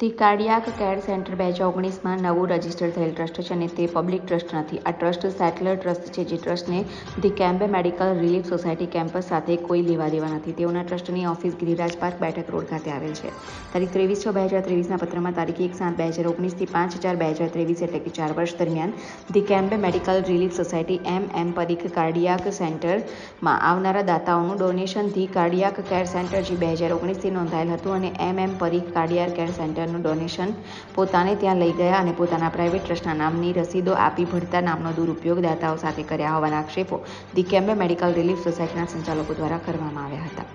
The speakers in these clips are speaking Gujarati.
ધી કાર્ડિયાક કેર સેન્ટર બે હજાર ઓગણીસમાં નવું રજિસ્ટર થયેલ ટ્રસ્ટ છે અને તે પબ્લિક ટ્રસ્ટ નથી. આ ટ્રસ્ટ સેટલર ટ્રસ્ટ છે, જે ટ્રસ્ટને the Cambay medical relief society campus સાથે કોઈ લેવા દેવા નથી. તેઓના ટ્રસ્ટની ઓફિસ ગિરિરાજ પાર્ક બેઠક રોડ ખાતે આવેલ છે. તારીખ ત્રેવીસ છ બે હજાર ત્રેવીસના પત્રમાં તારીખ એક સાત બે હજાર ઓગણીસથી પાંચ ચાર બે હજાર ત્રેવીસ એટલે કે ચાર વર્ષ દરમિયાન the Cambay medical relief society M M Parikh cardiac સેન્ટરમાં આવનારા દાતાઓનું donation the cardiac care centre જે બે હજાર ઓગણીસથી નોંધાયેલ હતું અને M M Parikh cardiac care સેન્ટરનું ડોનેશન પોતાને ત્યાં લઈ ગયા અને પોતાના પ્રાઇવેટ ટ્રસ્ટના નામની રસીદો આપી ભળતા નામનો દુરુપયોગ દાતાઓ સાથે કર્યા હોવાના આક્ષેપો ધી કેમ્બે મેડિકલ રિલીફ સોસાયટીના સંચાલકો દ્વારા કરવામાં આવ્યા હતા.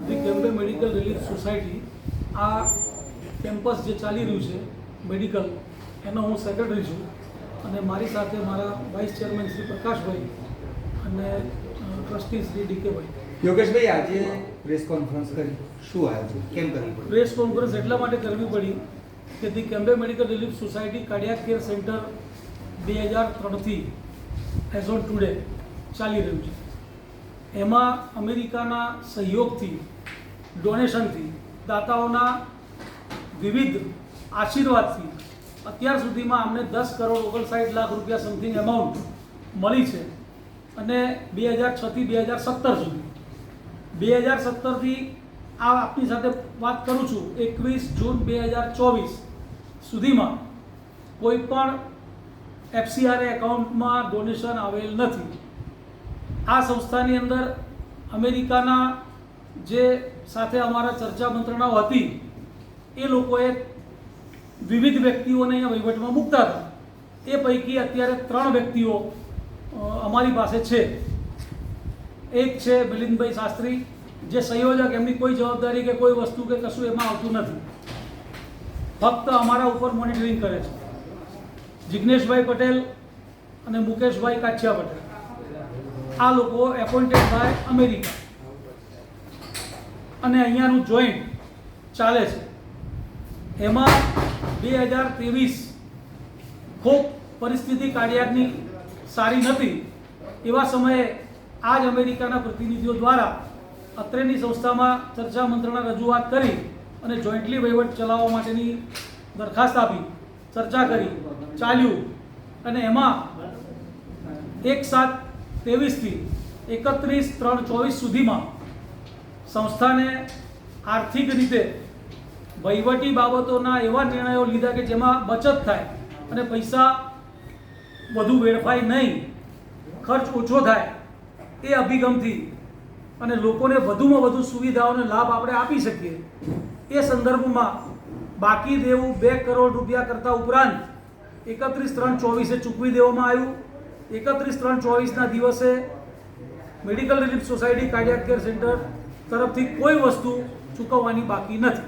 The Cambay medical relief society આ કેમ્પસ જે ચાલી રહ્યું છે મેડિકલ એનો હું સેક્રેટરી છું અને મારી સાથે મારા વાઇસ ચેરમેન શ્રી પ્રકાશભાઈ અને ટ્રસ્ટી શ્રી ડીકેભાઈ યોગેશભાઈ, આજે પ્રેસ કોન્ફરન્સ કરી. શું આવ્યું કેમ કરવી પડી પ્રેસ કોન્ફરન્સ એટલા માટે કરવી પડી કે the Cambay medical relief society cardiac care centre બે હજાર ત્રણથી એઝ ઓન ટુડે ચાલી રહ્યું છે. એમાં અમેરિકાના સહયોગથી ડોનેશનથી દાતાઓના વિવિધ આશીર્વાદથી અત્યાર સુધીમાં અમને દસ કરોડ ઓગણસાઠ લાખ રૂપિયા સમથિંગ એમાઉન્ટ મળી છે અને બે હજાર છથી બે હજાર સત્તર સુધી બે હજાર સત્તરથી આ આપની સાથે વાત કરું છું, એકવીસ જૂન બે હજાર ચોવીસ સુધીમાં કોઈ પણ એફસીઆરએ એકાઉન્ટમાં ડોનેશન આવેલ નથી. આ સંસ્થાની અંદર અમેરિકાના જે સાથે અમારા ચર્ચા મંત્રણાઓ હતી, એ લોકોએ વિવિધ વ્યક્તિઓને અહીંયા વહીવટમાં મૂકતા હતા. એ પૈકી અત્યારે ત્રણ વ્યક્તિઓ અમારી પાસે છે. એક છે મિલિંદભાઈ શાસ્ત્રી, જે સંયોજક, એમની કોઈ જવાબદારી કે કોઈ વસ્તુ કે કશું એમાં આવતું નથી. ફક્ત અમારા ઉપર મોનિટરિંગ કરે છે. જિજ્ઞેશભાઈ પટેલ અને મુકેશભાઈ કાછિયા પટેલ. આ લોકો એપોઇન્ટેડ બાય અમેરિકા. અને અહીંયાનું જોઈન્ટ ચાલે છે. એમાં બે હજાર ત્રેવીસ ખૂબ પરિસ્થિતિ કાર્ડિયાકની સારી નથી. એવા સમયે આ જ અમેરિકાના પ્રતિનિધિઓ દ્વારા અત્રેની સંસ્થામાં ચર્ચા મંત્રણા રજૂઆત કરી અને જોઈન્ટલી વહીવટ ચલાવવા માટેની દરખાસ્ત આપી, ચર્ચા કરી, ચાલ્યું અને એમાં એક સાત ત્રેવીસથી એકત્રીસ ત્રણ ચોવીસ સુધીમાં સંસ્થાને આર્થિક રીતે વહીવટી બાબતોના એવા નિર્ણયો લીધા કે જેમાં બચત થાય અને પૈસા વધુ વેડફાય નહીં, ખર્ચ ઓછો થાય એ અભિગમથી. અને લોકોને વધુમાં વધુ સુવિધાઓને લાભ આપણે આપી શકીએ. એ સંદર્ભમાં બાકી દેવું બે કરોડ રૂપિયા કરતાં ઉપરાંત એકત્રીસ ત્રણ ચોવીસે ચૂકવી દેવામાં આવ્યું. એકત્રીસ ત્રણ ચોવીસના દિવસે medical relief society cardiac care centre તરફથી કોઈ વસ્તુ ચૂકવવાની બાકી નથી.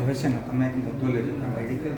હવે છે ને, તમે એક મુદ્દો લેજો મેડિકલ